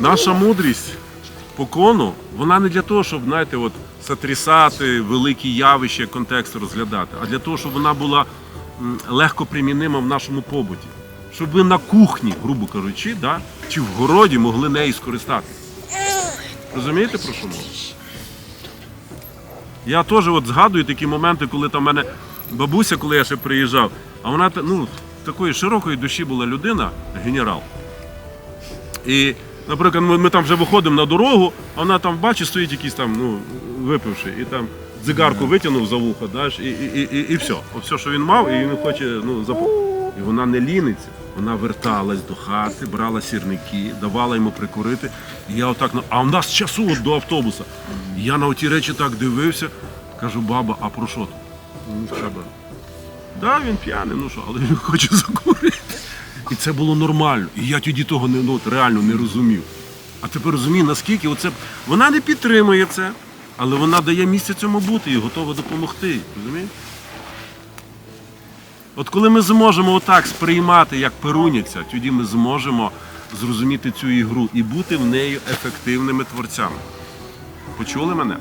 наша мудрість покону, вона не для того, щоб, знаєте, от, сотрясати великі явища, контекст розглядати, а для того, щоб вона була легко примінима в нашому побуті. Щоб ви на кухні, грубо кажучи, да, чи в городі могли нею скористатися. Розумієте, про що мова? Я теж от згадую такі моменти, коли там в мене бабуся, коли я ще приїжджав, а вона ну, такої широкої душі була людина, генерал. І, наприклад, ми, ми там вже виходимо на дорогу, а вона там бачить, стоїть якийсь там, ну, випивши, і там дзигарку витягнув за вухо, знаєш, і, і, і, і, і все. От все, що він мав, і він хоче ну, запо... І вона не ліниться. Вона верталась до хати, брала сірники, давала йому прикурити. І я отак, ну, а в нас часу от до автобуса. І я на оті речі так дивився, кажу, баба, а про що тут? Ну, треба. Да, він п'яний, ну що, але він хоче закурити. І це було нормально. І я тоді того не, ну, реально не розумів. А тепер розумію, наскільки оце. Вона не підтримує це, але вона дає місце цьому бути і готова допомогти. Розумієте? От коли ми зможемо отак сприймати, як перуняться, тоді ми зможемо зрозуміти цю ігру і бути в неї ефективними творцями. Почули мене?